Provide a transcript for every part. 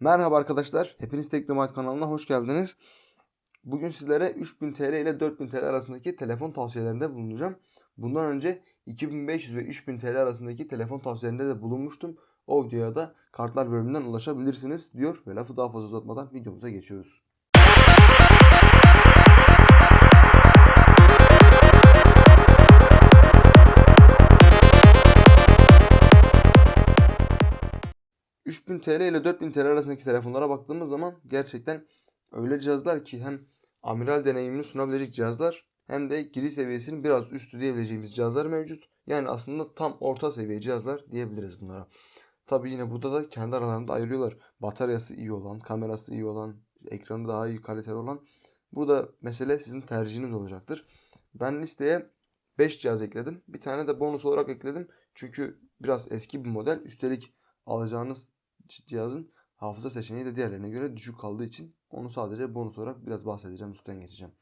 Merhaba arkadaşlar, hepiniz Teknomat kanalına hoş geldiniz. Bugün sizlere 3000 TL ile 4000 TL arasındaki telefon tavsiyelerinde bulunacağım. Bundan önce 2500 ve 3000 TL arasındaki telefon tavsiyelerinde de bulunmuştum. O videoya da kartlar bölümünden ulaşabilirsiniz diyor ve lafı daha fazla uzatmadan videomuza geçiyoruz. ...3000 TL ile 4000 TL arasındaki telefonlara baktığımız zaman gerçekten öyle cihazlar ki hem amiral deneyimini sunabilecek cihazlar hem de giriş seviyesinin biraz üstü diyebileceğimiz cihazlar mevcut. Yani aslında tam orta seviye cihazlar diyebiliriz bunlara. Tabi yine burada da kendi aralarında ayırıyorlar. Bataryası iyi olan, kamerası iyi olan, ekranı daha iyi kaliteli olan. Burada mesele sizin tercihiniz olacaktır. Ben listeye 5 cihaz ekledim. Bir tane de bonus olarak ekledim. Çünkü biraz eski bir model. Üstelik alacağınız cihazın hafıza seçeneği de diğerlerine göre düşük kaldığı için onu sadece bonus olarak biraz bahsedeceğim, üstten geçeceğim.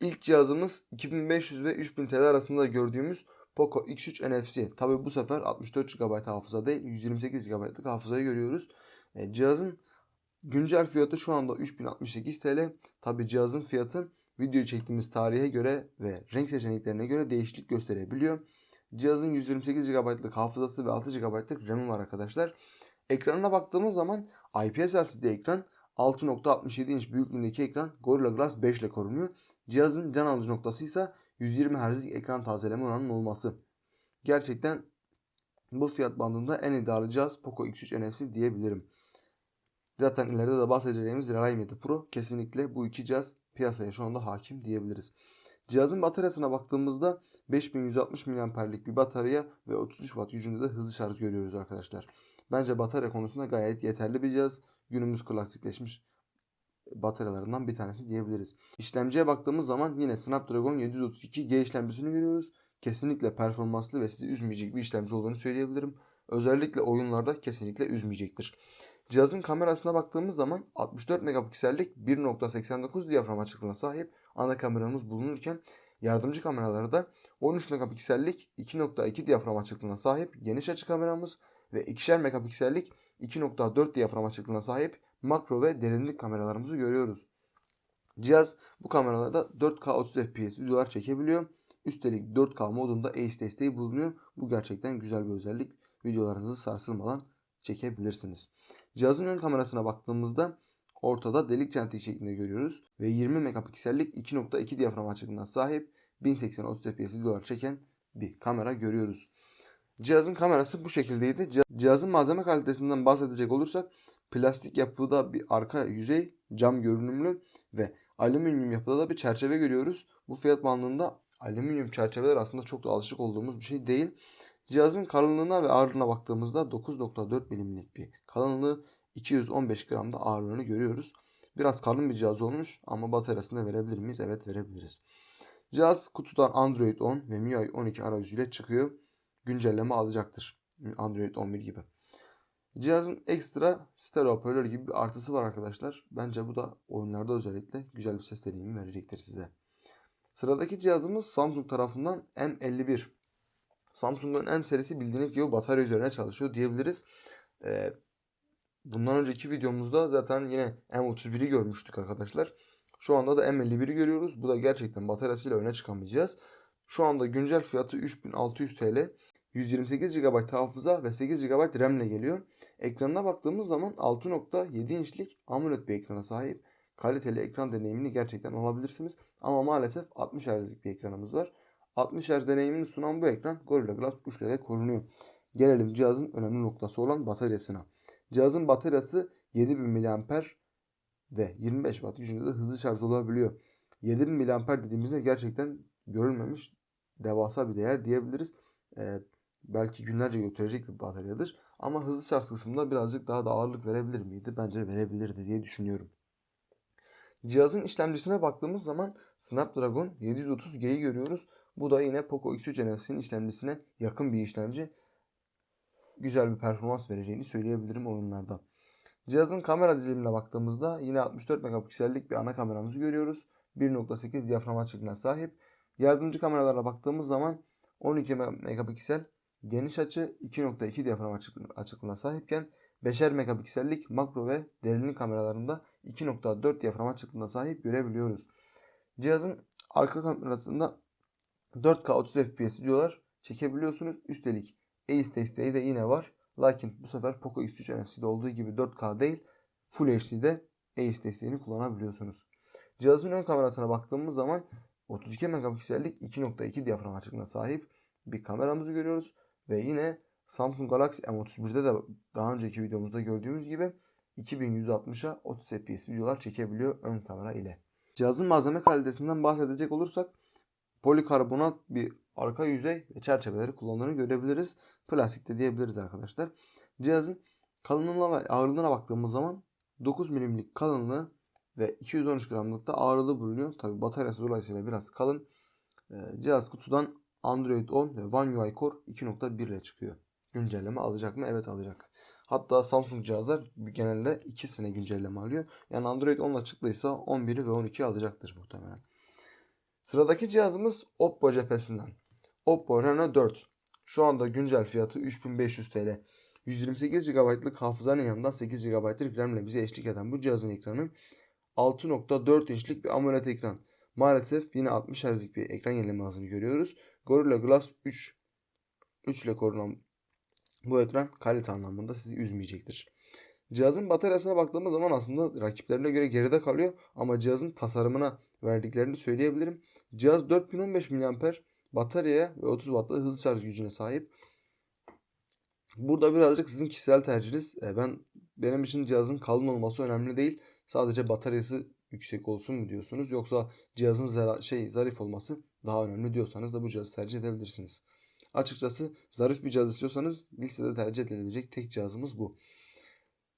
İlk cihazımız 2500 ve 3000 TL arasında gördüğümüz Poco X3 NFC. Tabi bu sefer 64 GB hafıza değil 128 GB'lık hafızayı görüyoruz. E, cihazın güncel fiyatı şu anda 3068 TL. Tabi cihazın fiyatı videoyu çektiğimiz tarihe göre ve renk seçeneklerine göre değişiklik gösterebiliyor. Cihazın 128 GB'lık hafızası ve 6 GB'lık RAM'i var arkadaşlar. Ekranına baktığımız zaman IPS LCD ekran 6.67 inç büyüklüğündeki ekran Gorilla Glass 5 ile korunuyor. Cihazın can alıcı noktası ise 120 Hz'lik ekran tazeleme oranının olması. Gerçekten bu fiyat bandında en iddialı cihaz Poco X3 NFC diyebilirim. Zaten ileride de bahsedeceğimiz Realme 7 Pro kesinlikle bu iki cihaz piyasaya şu anda hakim diyebiliriz. Cihazın bataryasına baktığımızda 5160 mAh'lik bir batarya ve 33 Watt gücünde de hızlı şarj görüyoruz arkadaşlar. Bence batarya konusunda gayet yeterli bir cihaz. Günümüz klasikleşmiş bataryalarından bir tanesi diyebiliriz. İşlemciye baktığımız zaman yine Snapdragon 732G işlemcisini görüyoruz. Kesinlikle performanslı ve sizi üzmeyecek bir işlemci olduğunu söyleyebilirim. Özellikle oyunlarda kesinlikle üzmeyecektir. Cihazın kamerasına baktığımız zaman 64 megapiksellik 1.89 diyafram açıklığına sahip ana kameramız bulunurken yardımcı kameralarda 13 megapiksellik 2.2 diyafram açıklığına sahip geniş açı kameramız ve 2'şer megapiksellik 2.4 diyafram açıklığına sahip makro ve derinlik kameralarımızı görüyoruz. Cihaz bu kameralarda 4K 30 FPS videolar çekebiliyor. Üstelik 4K modunda Ace desteği bulunuyor. Bu gerçekten güzel bir özellik. Videolarınızı sarsılmadan çekebilirsiniz. Cihazın ön kamerasına baktığımızda ortada delik çentik şeklinde görüyoruz ve 20 megapiksellik 2.2 diyafram açıklığına sahip 1080 30 FPS videolar çeken bir kamera görüyoruz. Cihazın kamerası bu şekildeydi. Cihazın malzeme kalitesinden bahsedecek olursak plastik yapıda bir arka yüzey cam görünümlü ve alüminyum yapıda da bir çerçeve görüyoruz. Bu fiyat bandında alüminyum çerçeveler aslında çok da alışık olduğumuz bir şey değil. Cihazın kalınlığına ve ağırlığına baktığımızda 9.4 milimlik bir kalınlığı 215 gramda ağırlığını görüyoruz. Biraz kalın bir cihaz olmuş ama bataryasını verebilir miyiz? Evet verebiliriz. Cihaz kutudan Android 10 ve MIUI 12 arayüzüyle çıkıyor. Güncelleme alacaktır. Android 11 gibi. Cihazın ekstra stereo hoparlör gibi bir artısı var arkadaşlar. Bence bu da oyunlarda özellikle güzel bir ses deneyimi verecektir size. Sıradaki cihazımız Samsung tarafından M51. Samsung'un M serisi bildiğiniz gibi batarya üzerine çalışıyor diyebiliriz. Ee, bundan önceki videomuzda zaten yine M31'i görmüştük arkadaşlar. Şu anda da M51'i görüyoruz. Bu da gerçekten bataryasıyla öne çıkan bir cihaz. Şu anda güncel fiyatı 3600 TL. 128 GB hafıza ve 8 GB RAM ile geliyor. Ekranına baktığımız zaman 6.7 inçlik AMOLED bir ekrana sahip. Kaliteli ekran deneyimini gerçekten alabilirsiniz. Ama maalesef 60 Hz'lik bir ekranımız var. 60 Hz deneyimini sunan bu ekran Gorilla Glass 3 ile korunuyor. Gelelim cihazın önemli noktası olan bataryasına. Cihazın bataryası 7000 mAh ve 25 Watt gücünde de hızlı şarj olabiliyor. 7000 mAh dediğimizde gerçekten görülmemiş devasa bir değer diyebiliriz. Ee, belki günlerce götürecek bir bataryadır. Ama hızlı şarj kısmında birazcık daha da ağırlık verebilir miydi? Bence verebilirdi diye düşünüyorum. Cihazın işlemcisine baktığımız zaman Snapdragon 730G'yi görüyoruz. Bu da yine Poco X3 NFC'nin işlemcisine yakın bir işlemci. Güzel bir performans vereceğini söyleyebilirim oyunlarda. Cihazın kamera dizilimine baktığımızda yine 64 megapiksellik bir ana kameramızı görüyoruz. 1.8 diyafram açıklığına sahip. Yardımcı kameralara baktığımız zaman 12 megapiksel geniş açı 2.2 diyafram açıklığına sahipken 5'er megapiksellik makro ve derinlik kameralarında 2.4 diyafram açıklığına sahip görebiliyoruz. Cihazın arka kamerasında 4K 30 FPS videolar çekebiliyorsunuz. Üstelik ACE desteği de yine var. Lakin bu sefer Poco X3 NFC'de olduğu gibi 4K değil Full HD'de ACE desteğini kullanabiliyorsunuz. Cihazın ön kamerasına baktığımız zaman 32 megapiksellik 2.2 diyafram açıklığına sahip bir kameramızı görüyoruz. Ve yine Samsung Galaxy M31'de de daha önceki videomuzda gördüğümüz gibi 2160'a 30 fps videolar çekebiliyor ön kamera ile. Cihazın malzeme kalitesinden bahsedecek olursak polikarbonat bir arka yüzey ve çerçeveleri kullandığını görebiliriz. Plastik de diyebiliriz arkadaşlar. Cihazın kalınlığına ve ağırlığına baktığımız zaman 9 milimlik kalınlığı ve 213 gramlık da ağırlığı bulunuyor. Tabi bataryası dolayısıyla biraz kalın. Ee, cihaz kutudan Android 10 ve One UI Core 2.1 ile çıkıyor. Güncelleme alacak mı? Evet alacak. Hatta Samsung cihazlar genelde 2 sene güncelleme alıyor. Yani Android 10 ile çıktıysa 11'i ve 12'yi alacaktır muhtemelen. Sıradaki cihazımız Oppo cephesinden. Oppo Reno 4. Şu anda güncel fiyatı 3500 TL. 128 GB'lık hafızanın yanında 8 GB'lık RAM ile bize eşlik eden bu cihazın ekranı 6.4 inçlik bir AMOLED ekran. Maalesef yine 60 Hz'lik bir ekran yenileme hızını görüyoruz. Gorilla Glass 3 3 ile korunan bu ekran kalite anlamında sizi üzmeyecektir. Cihazın bataryasına baktığımız zaman aslında rakiplerine göre geride kalıyor ama cihazın tasarımına verdiklerini söyleyebilirim. Cihaz 4015 mAh bataryaya ve 30 Watt'lı hızlı şarj gücüne sahip. Burada birazcık sizin kişisel tercihiniz. E, ben benim için cihazın kalın olması önemli değil. Sadece bataryası yüksek olsun mu diyorsunuz yoksa cihazın zara, şey zarif olması daha önemli diyorsanız da bu cihazı tercih edebilirsiniz. Açıkçası zarif bir cihaz istiyorsanız listede tercih edilebilecek tek cihazımız bu.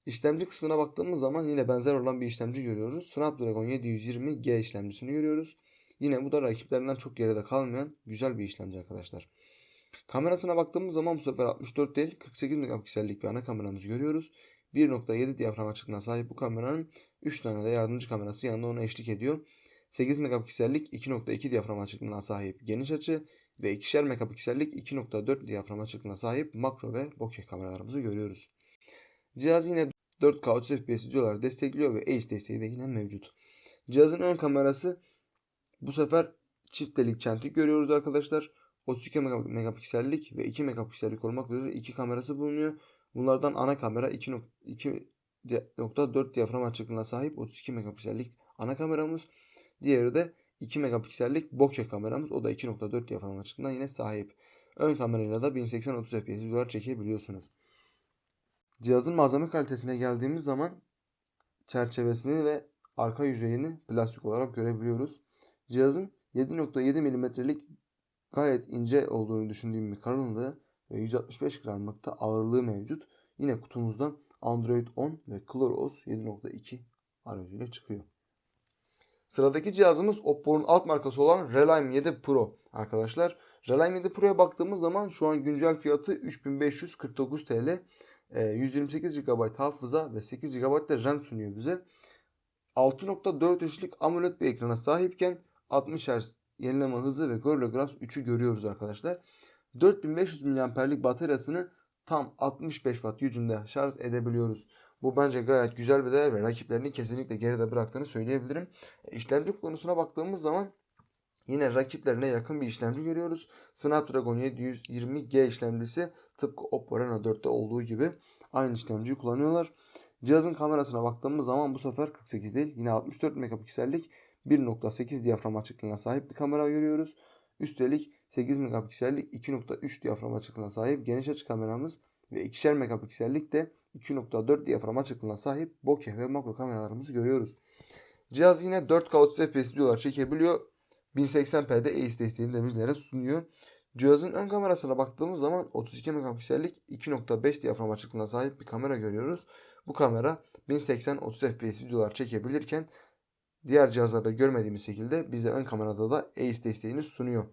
İşlemci kısmına baktığımız zaman yine benzer olan bir işlemci görüyoruz. Snapdragon 720G işlemcisini görüyoruz. Yine bu da rakiplerinden çok geride kalmayan güzel bir işlemci arkadaşlar. Kamerasına baktığımız zaman bu sefer 64 değil 48 megapiksellik bir ana kameramızı görüyoruz. 1.7 diyafram açıklığına sahip bu kameranın 3 tane de yardımcı kamerası yanında ona eşlik ediyor. 8 megapiksellik 2.2 diyafram açıklığına sahip geniş açı ve 2'şer megapiksellik 2.4 diyafram açıklığına sahip makro ve bokeh kameralarımızı görüyoruz. Cihaz yine 4K 30 FPS videoları destekliyor ve ACE desteği de yine mevcut. Cihazın ön kamerası bu sefer çift delik çentik görüyoruz arkadaşlar. 32 megapiksellik ve 2 megapiksellik olmak üzere iki kamerası bulunuyor. Bunlardan ana kamera 2.4 diyafram açıklığına sahip 32 megapiksellik ana kameramız. Diğeri de 2 megapiksellik bokeh kameramız. O da 2.4 diyafram açıklığına yine sahip. Ön kamerayla da 1080 30 fps videolar çekebiliyorsunuz. Cihazın malzeme kalitesine geldiğimiz zaman çerçevesini ve arka yüzeyini plastik olarak görebiliyoruz. Cihazın 7.7 mm'lik gayet ince olduğunu düşündüğüm bir kalınlığı 165 gramlıkta ağırlığı mevcut. Yine kutumuzdan Android 10 ve ColorOS 7.2 aracıyla çıkıyor. Sıradaki cihazımız Oppo'nun alt markası olan Realme 7 Pro arkadaşlar. Realme 7 Pro'ya baktığımız zaman şu an güncel fiyatı 3549 TL. 128 GB hafıza ve 8 GB de RAM sunuyor bize. 6.4 inçlik AMOLED bir ekrana sahipken 60 Hz yenileme hızı ve Gorilla Glass 3'ü görüyoruz arkadaşlar. 4500 mAh'lik bataryasını tam 65 Watt gücünde şarj edebiliyoruz. Bu bence gayet güzel bir değer ve rakiplerini kesinlikle geride bıraktığını söyleyebilirim. İşlemci konusuna baktığımız zaman yine rakiplerine yakın bir işlemci görüyoruz. Snapdragon 720G işlemcisi tıpkı Oppo Reno 4'te olduğu gibi aynı işlemciyi kullanıyorlar. Cihazın kamerasına baktığımız zaman bu sefer 48 değil yine 64 megapiksellik 1.8 diyafram açıklığına sahip bir kamera görüyoruz. Üstelik 8 megapiksellik 2.3 diyafram açıklığına sahip geniş açı kameramız ve 2'şer megapiksellik de 2.4 diyafram açıklığına sahip bokeh ve makro kameralarımızı görüyoruz. Cihaz yine 4K 30 FPS videolar çekebiliyor. 1080p'de ACE desteğini de bizlere sunuyor. Cihazın ön kamerasına baktığımız zaman 32 megapiksellik 2.5 diyafram açıklığına sahip bir kamera görüyoruz. Bu kamera 1080 30 FPS videolar çekebilirken diğer cihazlarda görmediğimiz şekilde bize ön kamerada da ACE desteğini sunuyor.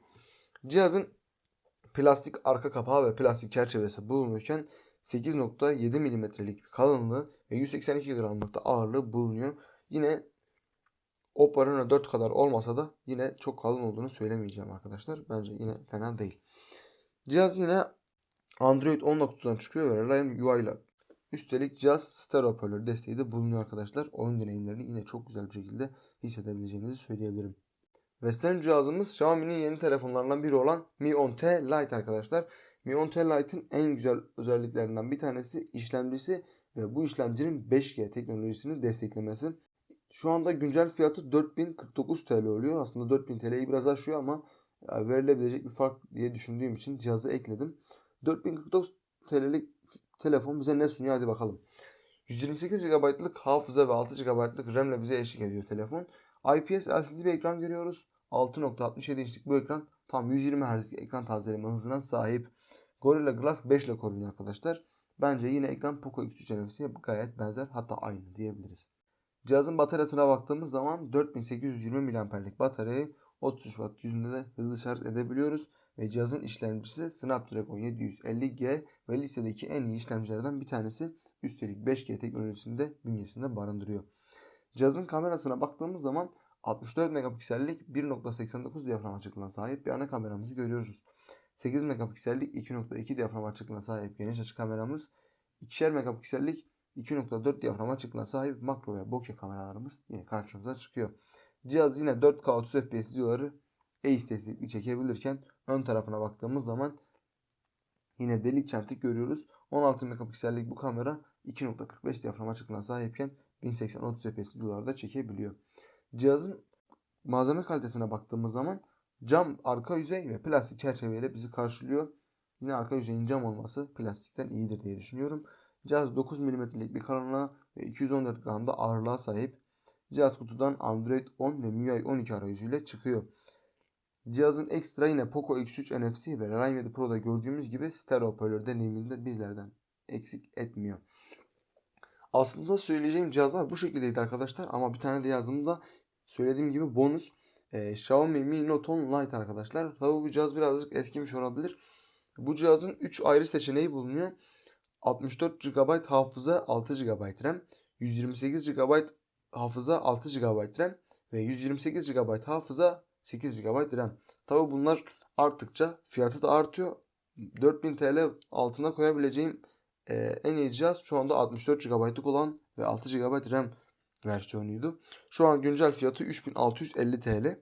Cihazın plastik arka kapağı ve plastik çerçevesi bulunurken 8.7 mm'lik bir kalınlığı ve 182 gramlıkta ağırlığı bulunuyor. Yine Oppo Reno 4 kadar olmasa da yine çok kalın olduğunu söylemeyeceğim arkadaşlar. Bence yine fena değil. Cihaz yine Android 10 kutudan çıkıyor ve Realme UI ile Üstelik cihaz stereo hoparlör desteği de bulunuyor arkadaşlar. Oyun deneyimlerini yine çok güzel bir şekilde hissedebileceğinizi söyleyebilirim. Ve son cihazımız Xiaomi'nin yeni telefonlarından biri olan Mi 10T Lite arkadaşlar. Mi 10T Lite'ın en güzel özelliklerinden bir tanesi işlemcisi ve bu işlemcinin 5G teknolojisini desteklemesi. Şu anda güncel fiyatı 4049 TL oluyor. Aslında 4000 TL'yi biraz aşıyor ama verilebilecek bir fark diye düşündüğüm için cihazı ekledim. 4049 TL'lik telefon bize ne sunuyor hadi bakalım. 128 GB'lık hafıza ve 6 GB'lık RAM ile bize eşlik ediyor telefon. IPS LCD bir ekran görüyoruz. 6.67 inçlik bu ekran tam 120 Hz ekran tazeleme hızına sahip. Gorilla Glass 5 ile korunuyor arkadaşlar. Bence yine ekran Poco X3 NFC'ye gayet benzer hatta aynı diyebiliriz. Cihazın bataryasına baktığımız zaman 4820 mAh'lik bataryayı 33 Watt yüzünde de hızlı şarj edebiliyoruz. Ve cihazın işlemcisi Snapdragon 750G ve listedeki en iyi işlemcilerden bir tanesi. Üstelik 5G teknolojisini de bünyesinde barındırıyor. Cihazın kamerasına baktığımız zaman 64 megapiksellik 1.89 diyafram açıklığına sahip bir ana kameramızı görüyoruz. 8 megapiksellik 2.2 diyafram açıklığına sahip geniş açı kameramız, 2'şer megapiksellik 2.4 diyafram açıklığına sahip makro ve bokeh kameralarımız yine karşımıza çıkıyor. Cihaz yine 4K 30 FPS videoları ACE destekli çekebilirken ön tarafına baktığımız zaman yine delik çentik görüyoruz. 16 megapiksellik bu kamera 2.45 diyafram açıklığına sahipken 1080 30 fps videolarda çekebiliyor. Cihazın malzeme kalitesine baktığımız zaman cam arka yüzey ve plastik çerçeveyle bizi karşılıyor. Yine arka yüzeyin cam olması plastikten iyidir diye düşünüyorum. Cihaz 9 mm'lik bir kalınlığa ve 214 gram da ağırlığa sahip. Cihaz kutudan Android 10 ve MIUI 12 arayüzüyle çıkıyor. Cihazın ekstra yine Poco X3 NFC ve Realme 7 Pro'da gördüğümüz gibi stereo hoparlör deneyiminde bizlerden eksik etmiyor. Aslında söyleyeceğim cihazlar bu şekildeydi arkadaşlar ama bir tane de yazdığımda söylediğim gibi bonus e, Xiaomi Mi Note 10 Lite arkadaşlar. Tabi bu cihaz birazcık eskimiş olabilir. Bu cihazın 3 ayrı seçeneği bulunuyor. 64 GB hafıza 6 GB RAM, 128 GB hafıza 6 GB RAM ve 128 GB hafıza 8 GB RAM. Tabi bunlar arttıkça fiyatı da artıyor. 4000 TL altına koyabileceğim e, en iyi cihaz şu anda 64 GB'lık olan ve 6 GB RAM versiyonuydu. Şu an güncel fiyatı 3650 TL.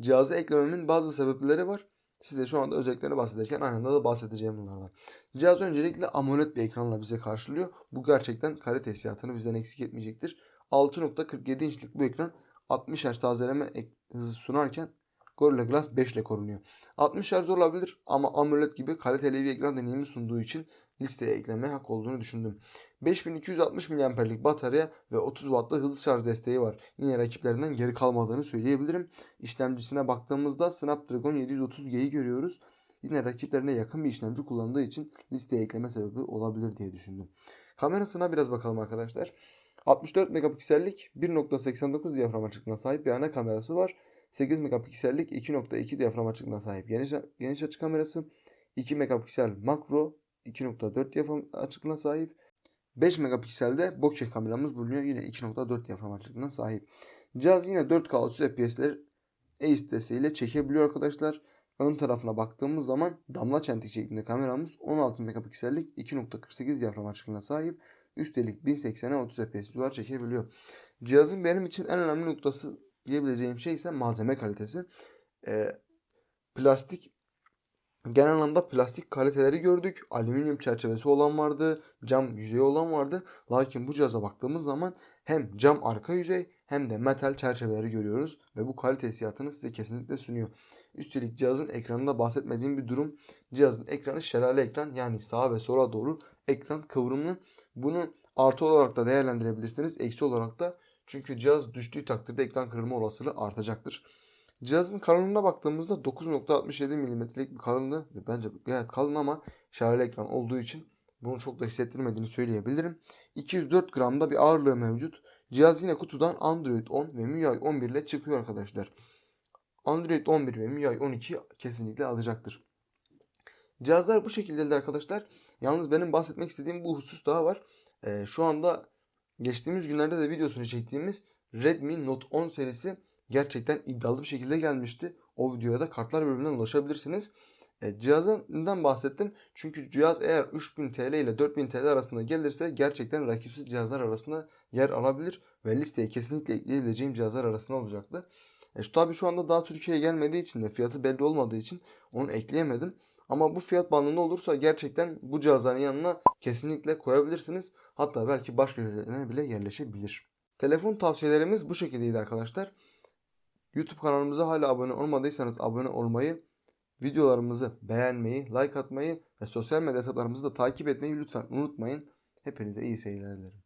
Cihazı eklememin bazı sebepleri var. Size şu anda özelliklerini bahsederken aynı anda da bahsedeceğim bunlardan. Cihaz öncelikle AMOLED bir ekranla bize karşılıyor. Bu gerçekten kalite hissiyatını bizden eksik etmeyecektir. 6.47 inçlik bu ekran 60 Hz tazeleme hızı sunarken Gorilla Glass 5 ile korunuyor. 60 Hz olabilir ama AMOLED gibi kaliteli bir ekran deneyimi sunduğu için listeye eklemeye hak olduğunu düşündüm. 5260 mAh'lik batarya ve 30 Watt'lı hızlı şarj desteği var. Yine rakiplerinden geri kalmadığını söyleyebilirim. İşlemcisine baktığımızda Snapdragon 730G'yi görüyoruz. Yine rakiplerine yakın bir işlemci kullandığı için listeye ekleme sebebi olabilir diye düşündüm. Kamerasına biraz bakalım arkadaşlar. 64 megapiksellik 1.89 diyafram açıklığına sahip bir ana kamerası var. 8 megapiksellik 2.2 diyafram açıklığına sahip geniş, geniş açı kamerası. 2 megapiksel makro 2.4 diyafram açıklığına sahip. 5 megapikselde bokeh kameramız bulunuyor. Yine 2.4 diyafram açıklığına sahip. Cihaz yine 4K 30 FPS'leri ACE desteğiyle çekebiliyor arkadaşlar. Ön tarafına baktığımız zaman damla çentik şeklinde kameramız 16 megapiksellik 2.48 diyafram açıklığına sahip. Üstelik 1080'e 30 fps duvar çekebiliyor. Cihazın benim için en önemli noktası diyebileceğim şey ise malzeme kalitesi. Ee, plastik genel anlamda plastik kaliteleri gördük. Alüminyum çerçevesi olan vardı, cam yüzeyi olan vardı. Lakin bu cihaza baktığımız zaman hem cam arka yüzey hem de metal çerçeveleri görüyoruz ve bu kalite hissiyatını size kesinlikle sunuyor. Üstelik cihazın ekranında bahsetmediğim bir durum. Cihazın ekranı şelale ekran yani sağa ve sola doğru ekran kıvrımlı. Bunu artı olarak da değerlendirebilirsiniz. Eksi olarak da çünkü cihaz düştüğü takdirde ekran kırılma olasılığı artacaktır. Cihazın kalınlığına baktığımızda 9.67 mm'lik bir kalınlığı ve bence gayet kalın ama şarjlı ekran olduğu için bunu çok da hissettirmediğini söyleyebilirim. 204 gramda bir ağırlığı mevcut. Cihaz yine kutudan Android 10 ve MIUI 11 ile çıkıyor arkadaşlar. Android 11 ve MIUI 12 kesinlikle alacaktır. Cihazlar bu şekilde arkadaşlar. Yalnız benim bahsetmek istediğim bu husus daha var. Ee, şu anda geçtiğimiz günlerde de videosunu çektiğimiz Redmi Note 10 serisi gerçekten iddialı bir şekilde gelmişti. O videoya da kartlar bölümünden ulaşabilirsiniz. E, cihazından bahsettim. Çünkü cihaz eğer 3000 TL ile 4000 TL arasında gelirse gerçekten rakipsiz cihazlar arasında yer alabilir ve listeye kesinlikle ekleyebileceğim cihazlar arasında olacaktı. E, şu, tabii şu anda daha Türkiye'ye gelmediği için de fiyatı belli olmadığı için onu ekleyemedim. Ama bu fiyat bandında olursa gerçekten bu cihazların yanına kesinlikle koyabilirsiniz. Hatta belki başka ülkelerine bile yerleşebilir. Telefon tavsiyelerimiz bu şekildeydi arkadaşlar. YouTube kanalımıza hala abone olmadıysanız abone olmayı, videolarımızı beğenmeyi, like atmayı ve sosyal medya hesaplarımızı da takip etmeyi lütfen unutmayın. Hepinize iyi seyirler dilerim.